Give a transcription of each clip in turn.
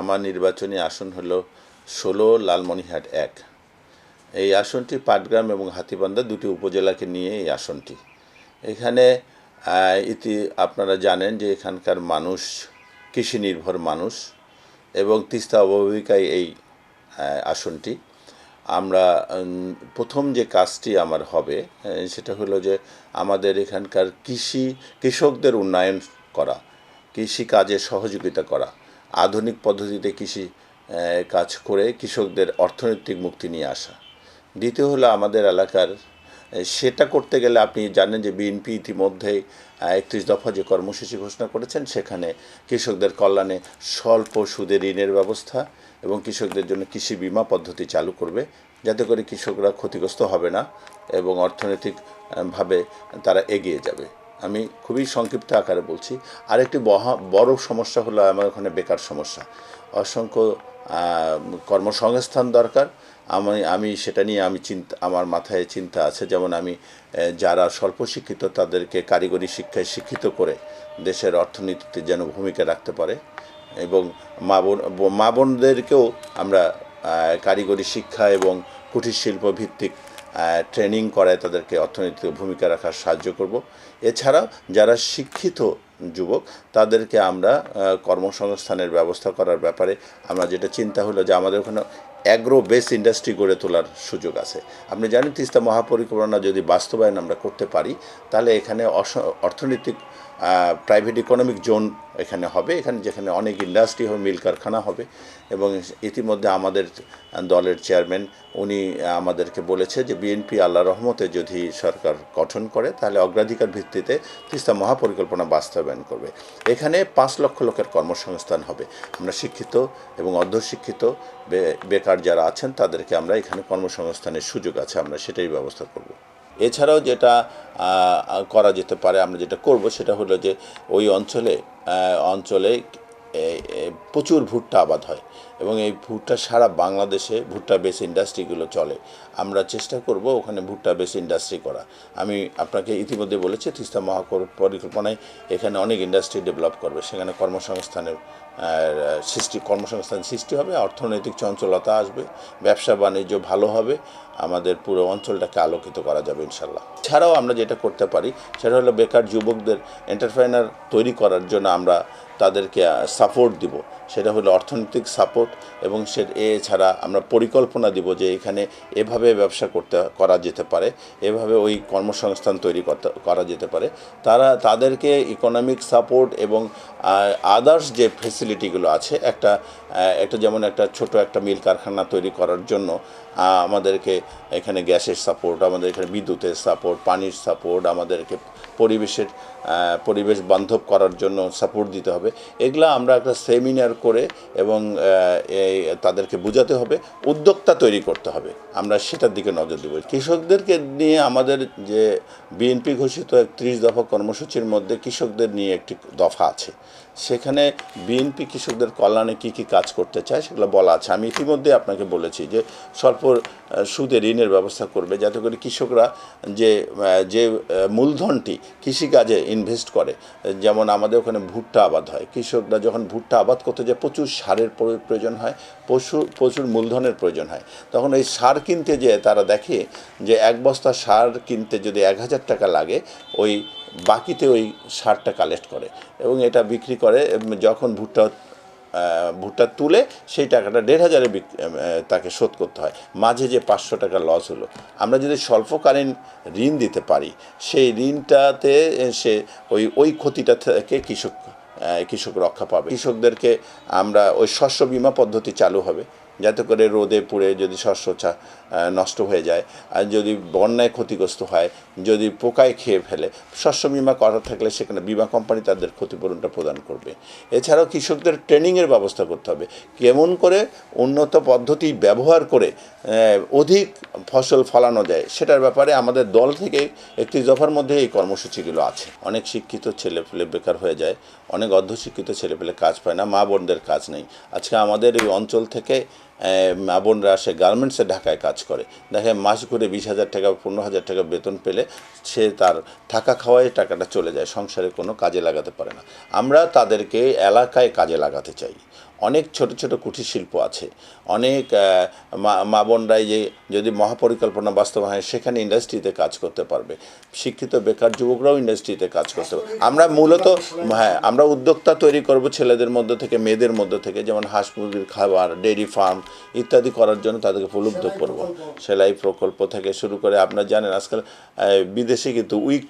আমার নির্বাচনী আসন হলো ষোলো লালমনিরহাট এক। এই আসনটি পাটগ্রাম এবং হাতিবান্ধা দুটি উপজেলাকে নিয়ে এই আসনটি। এখানে ইতি, আপনারা জানেন যে এখানকার মানুষ কৃষি নির্ভর মানুষ এবং তিস্তা অববাহিকায় এই আসনটি। আমরা প্রথম যে কাজটি আমার হবে সেটা হলো যে আমাদের এখানকার কৃষি, কৃষকদের উন্নয়ন করা, কৃষি কাজে সহযোগিতা করা। আধুনিক পদ্ধতিতে কৃষি কাজ করে কৃষকদের অর্থনৈতিক মুক্তি নিয়ে আসা। দ্বিতীয় হলো আমাদের এলাকার সেটা করতে গেলে আপনি জানেন যে বিএনপি ইতিমধ্যেই একত্রিশ দফা যে কর্মসূচি ঘোষণা করেছেন, সেখানে কৃষকদের কল্যাণে স্বল্প সুদে ঋণের ব্যবস্থা এবং কৃষকদের জন্য কৃষি বিমা পদ্ধতি চালু করবে। যাতে করে কৃষকরা ক্ষতিগ্রস্ত হবে না এবং অর্থনৈতিকভাবে তারা এগিয়ে যাবে। আমি খুবই সংক্ষিপ্ত আকারে বলছি। আরেকটি বড় সমস্যা হলো আমার ওখানে বেকার সমস্যা। অসংখ্য কর্মসংস্থান দরকার। আমি আমি সেটা নিয়ে আমি চিন্তা, আমার মাথায় চিন্তা আছে। যেমন আমি যারা স্বল্প শিক্ষিত তাদেরকে কারিগরি শিক্ষায় শিক্ষিত করে দেশের অর্থনীতিতে যেন ভূমিকা রাখতে পারে এবং মা বোন, মা বোনদেরকেও আমরা কারিগরি শিক্ষা এবং কুটির শিল্প ভিত্তিক ট্রেনিং করায় তাদেরকে অর্থনৈতিক ভূমিকা রাখার সাহায্য করব। এছাড়াও যারা শিক্ষিত যুবক, তাদেরকে আমরা কর্মসংস্থানের ব্যবস্থা করার ব্যাপারে আমরা যেটা চিন্তা হলো যে আমাদের ওখানে অ্যাগ্রো বেস ইন্ডাস্ট্রি গড়ে তোলার সুযোগ আছে। আপনি জানেন তিস্তা মহাপরিকল্পনা যদি বাস্তবায়ন আমরা করতে পারি, তাহলে এখানে অর্থনৈতিক প্রাইভেট ইকোনমিক জোন এখানে হবে, এখানে যেখানে অনেক ইন্ডাস্ট্রি হবে, মিল কারখানা হবে এবং ইতিমধ্যে আমাদের দলের চেয়ারম্যান উনি আমাদেরকে বলেছে যে বিএনপি আল্লাহ রহমতে যদি সরকার গঠন করে, তাহলে অগ্রাধিকার ভিত্তিতে তিস্তা মহাপরিকল্পনা বাস্তবায়ন করবে। এখানে পাঁচ লক্ষ লোকের কর্মসংস্থান হবে। আমরা শিক্ষিত এবং অর্ধশিক্ষিত বেকার যারা আছেন, তাদেরকে আমরা এখানে কর্মসংস্থানের সুযোগ আছে, আমরা সেটাই ব্যবস্থা করব। এছাড়াও যেটা করা যেতে পারে, আমরা যেটা করব সেটা হলো যে ওই অঞ্চলে অঞ্চলে প্রচুর ভুট্টা আবাদ হয়। এবং এই ভুট্টা সারা বাংলাদেশে ভুট্টা বেস ইন্ডাস্ট্রিগুলো চলে। আমরা চেষ্টা করব ওখানে ভুট্টা বেস ইন্ডাস্ট্রি করা। আমি আপনাকে ইতিমধ্যে বলেছি, তিস্তা মহাকর পরিকল্পনায় এখানে অনেক ইন্ডাস্ট্রি ডেভেলপ করবে। সেখানে কর্মসংস্থানের সৃষ্টি, কর্মসংস্থান সৃষ্টি হবে, অর্থনৈতিক চঞ্চলতা আসবে, ব্যবসা বাণিজ্য ভালো হবে, আমাদের পুরো অঞ্চলটাকে আলোকিত করা যাবে ইনশাল্লাহ। ছাড়াও আমরা যেটা করতে পারি, সেটা হলো বেকার যুবকদের এন্টারপ্রেনার তৈরি করার জন্য আমরা তাদেরকে সাপোর্ট দিব। সেটা হলো অর্থনৈতিক সাপোর্ট এবং সে এছাড়া আমরা পরিকল্পনা দিব যে এখানে এভাবে ব্যবসা করতে, করা যেতে পারে, এভাবে ওই কর্মসংস্থান তৈরি করতে, করা যেতে পারে। তারা, তাদেরকে ইকোনমিক সাপোর্ট এবং আদার্স যে ফেসিলিটিগুলো আছে, একটা একটা যেমন একটা ছোট একটা মিল কারখানা তৈরি করার জন্য আমাদেরকে এখানে গ্যাসের সাপোর্ট আমাদের এখানে বিদ্যুতের সাপোর্ট পানির সাপোর্ট আমাদেরকে পরিবেশের পরিবেশ বান্ধব করার জন্য সাপোর্ট দিতে হবে। এগুলা আমরা একটা সেমিনার করে এবং তাদেরকে বোঝাতে হবে, উদ্যোক্তা তৈরি করতে হবে। আমরা সেটার দিকে নজর দেব। কৃষকদেরকে নিয়ে আমাদের যে বিএনপি ঘোষিত একত্রিশ দফা কর্মসূচির মধ্যে কৃষকদের নিয়ে একটি দফা আছে। সেখানে বিএনপি কৃষকদের কল্যাণে কী কী কাজ করতে চায় সেগুলো বলা আছে। আমি ইতিমধ্যে আপনাকে বলেছি যে স্বল্প সুদে ঋণের ব্যবস্থা করবে যাতে করে কৃষকরা যে যে মূলধনটি কৃষিকাজে ইনভেস্ট করে। যেমন আমাদের ওখানে ভুট্টা আবাদ হয়। কৃষকরা যখন ভুট্টা আবাদ করতে যায়, প্রচুর সারের প্রয়োজন হয়, পশু, প্রচুর মূলধনের প্রয়োজন হয়। তখন এই সার কিনতে যেয়ে তারা দেখে যে এক বস্তা সার কিনতে যদি এক হাজার টাকা লাগে, ওই বাকিতে ওই সারটা কালেক্ট করে। এবং এটা বিক্রি করে যখন ভুট্টা ভুট্টা তুলে সেই টাকাটা দেড় হাজারে তাকে শোধ করতে হয়। মাঝে যে পাঁচশো টাকা লস হলো। আমরা যদি স্বল্পকালীন ঋণ দিতে পারি, সেই ঋণটাতে সে ওই ওই ক্ষতিটা থেকে কৃষক কৃষক রক্ষা পাবে। কৃষকদেরকে আমরা ওই শস্য বীমা পদ্ধতি চালু হবে। যাতে করে রোদে পুড়ে যদি শস্য নষ্ট হয়ে যায়, আর যদি বন্যায় ক্ষতিগ্রস্ত হয় যদি পোকায় খেয়ে ফেলে শস্য বিমা করা থাকলে সেখানে বিমা কোম্পানি তাদের ক্ষতিপূরণটা প্রদান করবে। এছাড়াও কৃষকদের ট্রেনিংয়ের ব্যবস্থা করতে হবে। কেমন করে উন্নত পদ্ধতি ব্যবহার করে অধিক ফসল ফলানো যায়, সেটার ব্যাপারে আমাদের দল থেকে একটি দফার মধ্যে এই কর্মসূচিগুলো আছে। অনেক শিক্ষিত ছেলেপেলে বেকার হয়ে যায়, অনেক অর্ধশিক্ষিত ছেলেপেলে কাজ পায় না, মা বোনদের কাজ নেই। আজকে আমাদের এই অঞ্চল থেকে বোনরা আসে গার্মেন্টসে ঢাকায় কাজ করে। দেখে মাস ঘুরে বিশ হাজার টাকা, পনেরো হাজার টাকা বেতন পেলে সে তার থাকা খাওয়ায় টাকাটা চলে যায়, সংসারে কোনো কাজে লাগাতে পারে না। আমরা তাদেরকে এলাকায় কাজে লাগাতে চাই। অনেক ছোট ছোট কুটির শিল্প আছে। অনেক মা- বোনরাই যে, যদি মহাপরিকল্পনা বাস্তবায়ন হয়, সেখানে ইন্ডাস্ট্রিতে কাজ করতে পারবে। শিক্ষিত বেকার যুবকরাও ইন্ডাস্ট্রিতে কাজ করতে পারবে। আমরা মূলত হ্যাঁ আমরা উদ্যোক্তা তৈরি করব ছেলেদের মধ্য থেকে, মেয়েদের মধ্য থেকে, যেমন হাঁস, মুরগির খাবার ডেয়ারি ফার্ম ইত্যাদি করার জন্য তাদেরকে প্রলুব্ধ করব। সেলাই প্রকল্প থেকে শুরু করে, আপনারা জানেন আজকাল বিদেশে কিন্তু উইক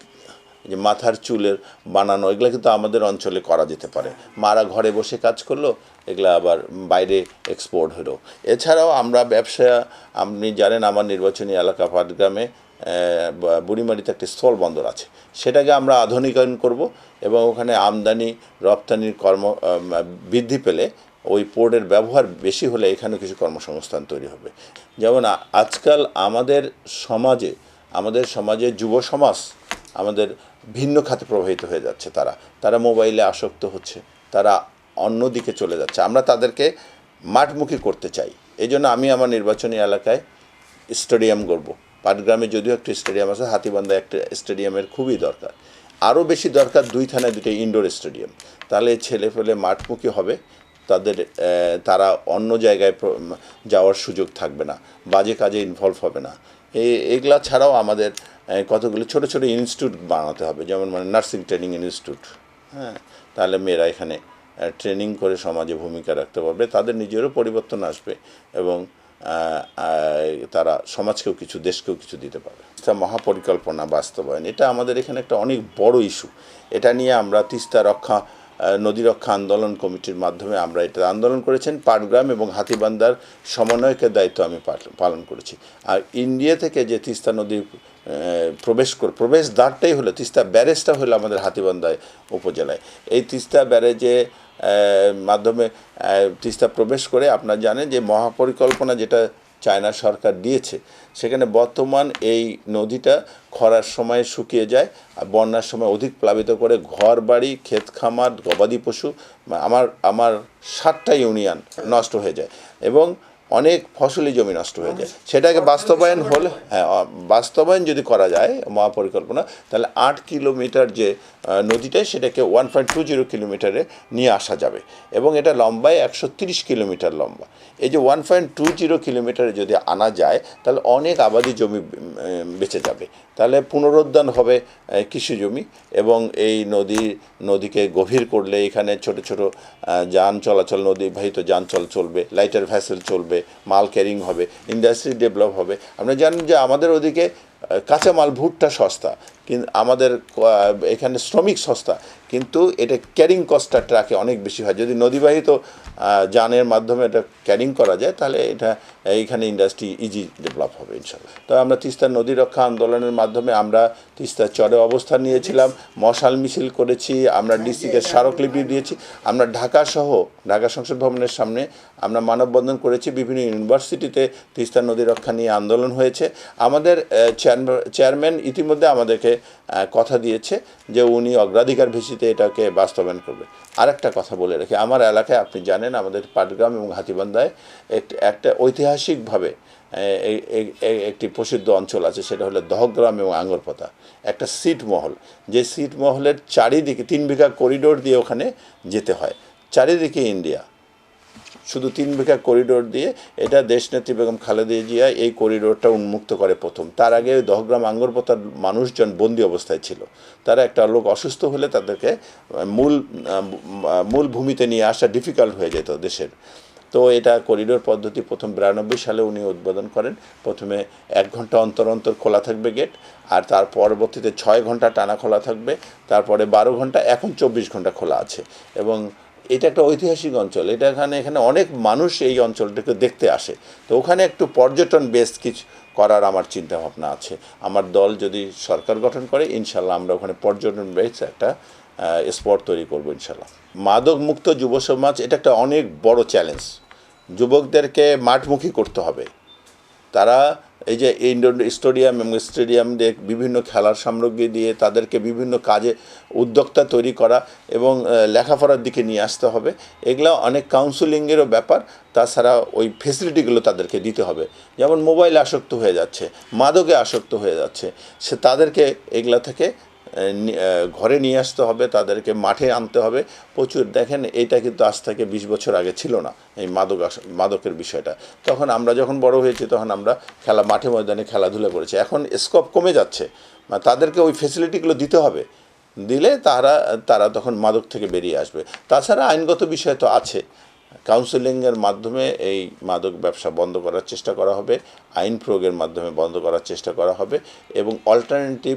যে মাথার চুলের বানানো, এগুলো কিন্তু আমাদের অঞ্চলে করা যেতে পারে। মারা ঘরে বসে কাজ করল, এগুলো আবার বাইরে এক্সপোর্ট হলো। এছাড়াও আমরা ব্যবসা, আপনি জানেন আমার নির্বাচনী এলাকা পাটগ্রামে বুড়িমারিতে একটি স্থল বন্দর আছে। সেটাকে আমরা আধুনিকায়ন করব এবং ওখানে আমদানি, রপ্তানির কর্ম বৃদ্ধি পেলে ওই পোর্টের ব্যবহার বেশি হলে এখানে কিছু কর্মসংস্থান তৈরি হবে। যেমন আজকাল আমাদের সমাজে আমাদের সমাজে যুব সমাজ, আমাদের ভিন্ন খাতে প্রবাহিত হয়ে যাচ্ছে তারা। তারা মোবাইলে আসক্ত হচ্ছে। তারা অন্য দিকে চলে যাচ্ছে। আমরা তাদেরকে মাঠমুখী করতে চাই। এই জন্য আমি আমার নির্বাচনী এলাকায় স্টেডিয়াম গড়ব। পাটগ্রামে যদিও একটা স্টেডিয়াম আছে, হাতিবান্ধা একটা স্টেডিয়ামের খুবই দরকার। আরও বেশি দরকার দুই থানায় দুটো ইনডোর স্টেডিয়াম। তাহলে ছেলে ফেলে মাঠমুখী হবে। তাদের তারা অন্য জায়গায় যাওয়ার সুযোগ থাকবে না। বাজে কাজে ইনভলভ হবে না। এগুলা ছাড়াও আমাদের কতগুলো ছোট ছোট ইনস্টিটিউট বানাতে হবে। যেমন মানে নার্সিং ট্রেনিং ইনস্টিটিউট। হ্যাঁ তাহলে মেয়েরা এখানে ট্রেনিং করে সমাজে ভূমিকা রাখতে পারবে। তাদের নিজেরও পরিবর্তন আসবে এবং তারা সমাজকেও কিছু, দেশকেও কিছু দিতে পারবে। মহাপরিকল্পনা, বাস্তবায়ন, এটা আমাদের এখানে একটা অনেক বড় ইস্যু এটা নিয়ে আমরা তিস্তা রক্ষা নদী রক্ষা আন্দোলন কমিটির মাধ্যমে আমরা এটা আন্দোলন করেছেন। পাটগ্রাম এবং হাতিবান্দার সমন্বয়কের দায়িত্ব আমি পালন করেছি। আর ইন্ডিয়া থেকে যে তিস্তা নদী প্রবেশ করে, প্রবেশ দ্বারটাই হলো, তিস্তা ব্যারেজটা হলো আমাদের হাতিবান্দায় উপজেলায়। এই তিস্তা ব্যারেজে মাধ্যমে তিস্তা প্রবেশ করে আপনারা জানেন যে মহাপরিকল্পনা যেটা চায়না সরকার দিয়েছে, সেখানে বর্তমান এই নদীটা খরার সময় শুকিয়ে যায়, আর বন্যার সময় অধিক প্লাবিত করে ঘর বাড়ি ক্ষেত খামার গবাদি পশু, আমার আমার সাতটা ইউনিয়ন নষ্ট হয়ে যায়। এবং অনেক ফসলি জমি নষ্ট হয়ে যায়। সেটাকে বাস্তবায়ন হলে হ্যাঁ বাস্তবায়ন যদি করা যায় মহাপরিকল্পনা তাহলে আট কিলোমিটার যে নদীটা সেটাকে ওয়ান পয়েন্ট টু জিরো কিলোমিটারে নিয়ে আসা যাবে। এবং এটা লম্বায় একশো তিরিশ কিলোমিটার লম্বা। এই যে ওয়ান পয়েন্ট টু জিরো কিলোমিটারে যদি আনা যায় তাহলে অনেক আবাদি জমি বেঁচে যাবে। তাহলে পুনরুদ্ধান হবে কৃষি জমি এবং এই নদী নদীকে গভীর করলে এখানে ছোট ছোট যান চলাচল নদীবাহিত যান চল চলবে লাইটার ভ্যাসেল চলবে মাল ক্যারিং হবে ইন্ডাস্ট্রি ডেভেলপ হবে। আপনারা জানেন যে আমাদের ওদিকে কাঁচামাল ভুট্টা সস্তা। কিন্তু আমাদের এখানে শ্রমিক সস্তা, কিন্তু এটা ক্যারিং কস্টটা ট্রাকে অনেক বেশি হয়। যদি নদীবাহিত যানের মাধ্যমে এটা ক্যারিং করা যায়, তাহলে এটা, এইখানে ইন্ডাস্ট্রি ইজি ডেভেলপ হবে ইনশাল্লাহ তো আমরা তিস্তা নদী রক্ষা আন্দোলনের মাধ্যমে আমরা তিস্তার চরে অবস্থান নিয়েছিলাম, মশাল মিছিল করেছি, আমরা ডিস্ট্রিক্টের স্মারকলিপি দিয়েছি, আমরা ঢাকা সহ, ঢাকা সংসদ ভবনের সামনে আমরা মানববন্ধন করেছি, বিভিন্ন ইউনিভার্সিটিতে তিস্তা নদী রক্ষা নিয়ে আন্দোলন হয়েছে। আমাদের চেয়ারম্যান- ইতিমধ্যে আমাদেরকে কথা দিয়েছে যে উনি অগ্রাধিকার ভিত্তিতে এটাকে বাস্তবায়ন করবে। আরেকটা কথা বলে রাখি, আমার এলাকায় আপনি জানেন, আমাদের পাটগ্রাম এবং হাতিবান্ধায় একট- ঐতিহাসিকভাবে একটি প্রসিদ্ধ অঞ্চল আছে, সেটা হলো দহগ্রাম এবং আঙ্গরপোতা। একটা সিট মহল, যে সিট মহলের চারিদিকে তিন বিঘা করিডোর দিয়ে ওখানে যেতে হয়। চারিদিকে ইন্ডিয়া। শুধু তিন বিঘা করিডোর দিয়ে এটা দেশনেত্রী বেগম খালেদা জিয়া এই করিডোরটা উন্মুক্ত করে প্রথম। তার আগে ওই দহগ্রাম আঙ্গরপোতার মানুষজন বন্দি অবস্থায় ছিল। তারা একটা লোক অসুস্থ হলে তাদেরকে মূল মূল ভূমিতে নিয়ে আসা ডিফিকাল্ট হয়ে যেত দেশের। তো এটা করিডোর পদ্ধতি প্রথম বিরানব্বই সালে উনি উদ্বোধন করেন। প্রথমে এক ঘণ্টা অন্তর অন্তর খোলা থাকবে গেট আর তার পরবর্তীতে ছয় ঘণ্টা টানা খোলা থাকবে। তারপরে বারো ঘণ্টা, এখন চব্বিশ ঘণ্টা খোলা আছে। এবং এটা একটা ঐতিহাসিক অঞ্চল। এটা এখানে এখানে অনেক মানুষ এই অঞ্চলটাকে দেখতে আসে। তো ওখানে একটু পর্যটন বেস কিছু করার আমার চিন্তা ভাবনা আছে। আমার দল যদি সরকার গঠন করে, ইনশাল্লাহ আমরা ওখানে পর্যটন বেস একটা স্পট তৈরি করব ইনশাল্লাহ। মাদক মুক্ত যুব সমাজ, এটা একটা অনেক বড় চ্যালেঞ্জ যুবকদেরকে মাঠমুখী করতে হবে। তারা এই যে ইন্ডোর স্টেডিয়াম এবং স্টেডিয়াম দিয়ে বিভিন্ন খেলার সামগ্রী দিয়ে তাদেরকে বিভিন্ন কাজে উদ্যোক্তা তৈরি করা এবং লেখাপড়ার দিকে নিয়ে আসতে হবে। এগুলো অনেক কাউন্সিলিংয়েরও ব্যাপার, তাছাড়া ওই ফেসিলিটিগুলো তাদেরকে দিতে হবে। যেমন মোবাইল আসক্ত হয়ে যাচ্ছে, মাদকে আসক্ত হয়ে যাচ্ছে, সে তাদেরকে এগুলা থেকে ঘরে নিয়ে আসতে হবে, তাদেরকে মাঠে আনতে হবে। প্রচুর, দেখেন, এটা কিন্তু আজ থেকে বিশ বছর আগে ছিল না, এই মাদক মাদকের বিষয়টা। তখন আমরা যখন বড় হয়েছি, তখন আমরা খেলা, মাঠে ময়দানে খেলাধুলা করেছি। এখন স্কোপ কমে যাচ্ছে। তাদেরকে ওই ফেসিলিটিগুলো দিতে হবে। দিলে তারা তারা তখন মাদক থেকে বেরিয়ে আসবে। তাছাড়া আইনগত বিষয় তো আছে। কাউন্সেলিংয়ের মাধ্যমে এই মাদক ব্যবসা বন্ধ করার চেষ্টা করা হবে। আইন প্রয়োগের মাধ্যমে বন্ধ করার চেষ্টা করা হবে। এবং অল্টারনেটিভ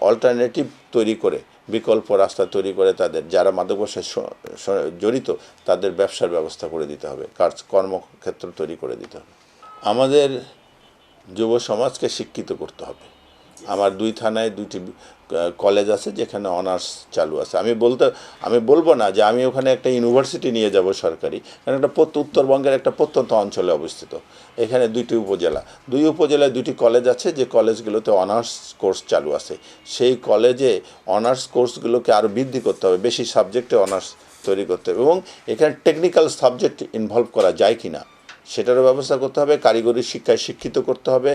অল্টারনেটিভ তৈরি করে, বিকল্প রাস্তা তৈরি করে তাদের, যারা মাদক ব্যবসায় জড়িত, তাদের ব্যবসার ব্যবস্থা করে দিতে হবে, কাজ, কর্মক্ষেত্র তৈরি করে দিতে হবে। আমাদের যুব সমাজকে শিক্ষিত করতে হবে। আমার দুই থানায় দুইটি কলেজ আছে যেখানে অনার্স চালু আছে। আমি বলতে, আমি বলব না যে আমি ওখানে একটা ইউনিভার্সিটি নিয়ে যাব সরকারি, কারণ একটা উত্তরবঙ্গের একটা প্রত্যন্ত অঞ্চলে অবস্থিত। এখানে দুইটি উপজেলা, দুই উপজেলায় দুটি কলেজ আছে যে কলেজগুলোতে অনার্স কোর্স চালু আছে। সেই কলেজে অনার্স কোর্সগুলোকে আরও বৃদ্ধি করতে হবে, বেশি সাবজেক্টে অনার্স তৈরি করতে হবে এবং এখানে টেকনিক্যাল সাবজেক্ট ইনভলভ করা যায় কি না সেটারও ব্যবস্থা করতে হবে, কারিগরি শিক্ষায় শিক্ষিত করতে হবে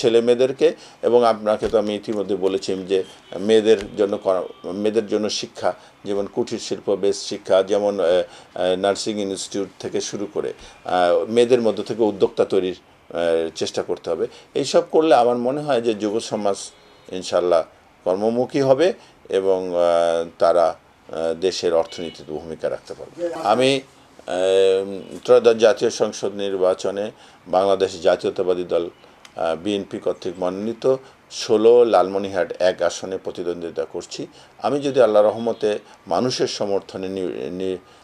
ছেলে মেয়েদেরকে এবং আপনাকে তো আমি ইতিমধ্যে বলেছি যে মেয়েদের জন্য মেয়েদের জন্য শিক্ষা, যেমন কুটির শিল্প বেস শিক্ষা, যেমন নার্সিং ইনস্টিটিউট থেকে শুরু করে মেয়েদের মধ্য থেকে উদ্যোক্তা তৈরির চেষ্টা করতে হবে। এইসব করলে আমার মনে হয় যে যুব সমাজ ইনশাল্লাহ কর্মমুখী হবে এবং তারা দেশের অর্থনীতিতে ভূমিকা রাখতে পারবে। আমি ত্রয়োদশ জাতীয় সংসদ নির্বাচনে বাংলাদেশ জাতীয়তাবাদী দল বিএনপি কর্তৃক মনোনীত ষোলো লালমনিরহাট এক আসনে প্রতিদ্বন্দ্বিতা করছি। আমি যদি আল্লাহ রহমতে মানুষের সমর্থনে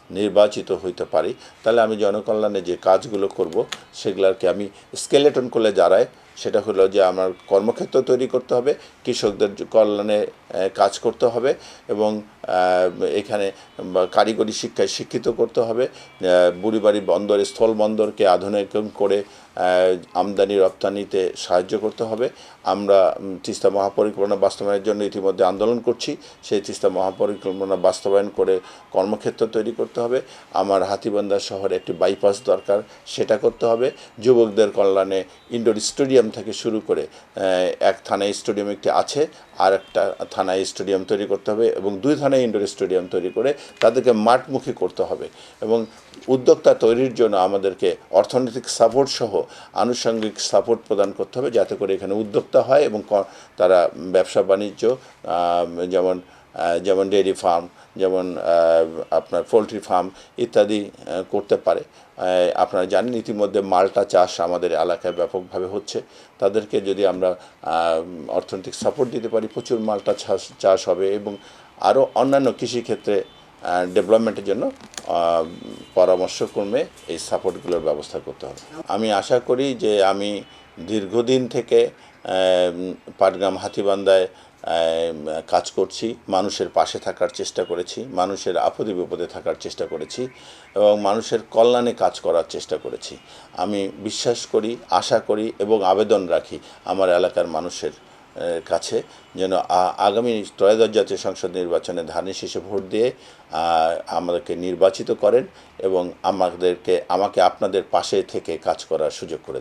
নির্বাচিত হইতে পারি, তাহলে আমি জনকল্যাণে যে কাজগুলো করব, সেগুলোকে আমি স্কেলেটন করলে দাঁড়ায় সেটা হলো যে আমার কর্মক্ষেত্র তৈরি করতে হবে, কৃষকদের কল্যাণে কাজ করতে হবে এবং এখানে কারিগরি শিক্ষায় শিক্ষিত করতে হবে। বুড়িবাড়ি বন্দর, স্থল বন্দরকে আধুনিকরণ করে আমদানি, রপ্তানিতে সাহায্য করতে হবে। আমরা তিস্তা মহাপরিকল্পনা বাস্তবায়নের জন্য ইতিমধ্যে আন্দোলন করছি। সেই তিস্তা মহাপরিকল্পনা বাস্তবায়ন করে কর্মক্ষেত্র তৈরি করতে হবে। আমার হাতিবান্ধা শহরে একটি বাইপাস দরকার, সেটা করতে হবে। যুবকদের কল্যাণে ইনডোর স্টেডিয়াম থেকে শুরু করে এক থানায় স্টেডিয়াম একটি আছে, আর একটা থানায় স্টেডিয়াম তৈরি করতে হবে এবং দুই থানায় ইনডোর স্টেডিয়াম তৈরি করে তাদেরকে মাঠমুখী করতে হবে। এবং উদ্যোক্তা তৈরির জন্য আমাদেরকে অর্থনৈতিক সাপোর্ট সহ আনুষঙ্গিক সাপোর্ট প্রদান করতে হবে, যাতে করে এখানে উদ্যোক্তা হয় এবং তারা ব্যবসা বাণিজ্য যেমন যেমন ডেয়ারি ফার্ম যেমন আপনার পোলট্রি ফার্ম ইত্যাদি করতে পারে। আপনারা জানেন ইতিমধ্যে মালটা চাষ আমাদের এলাকায় ব্যাপকভাবে হচ্ছে। তাদেরকে যদি আমরা অর্থনৈতিক সাপোর্ট দিতে পারি, প্রচুর মালটা চাষ চাষ হবে এবং আরও অন্যান্য কৃষিক্ষেত্রে ডেভেলপমেন্টের জন্য পরামর্শক্রমে এই সাপোর্টগুলোর ব্যবস্থা করতে হবে। আমি আশা করি যে আমি দীর্ঘদিন থেকে পাটগ্রাম হাতিবান্ধায় আহ, কাজ করছি মানুষের পাশে থাকার চেষ্টা করেছি মানুষের আপদে বিপদে থাকার চেষ্টা করেছি এবং মানুষের কল্যাণে কাজ করার চেষ্টা করেছি। আমি বিশ্বাস করি আশা করি এবং আবেদন রাখি আমার এলাকার মানুষের কাছে যেন আগামী ত্রয়োদশ জাতীয় সংসদ নির্বাচনে ধানের শীষে ভোট দিয়ে আমাদেরকে নির্বাচিত করেন এবং আমাদেরকে আমাকে আপনাদের পাশে থেকে কাজ করার সুযোগ করে দেন।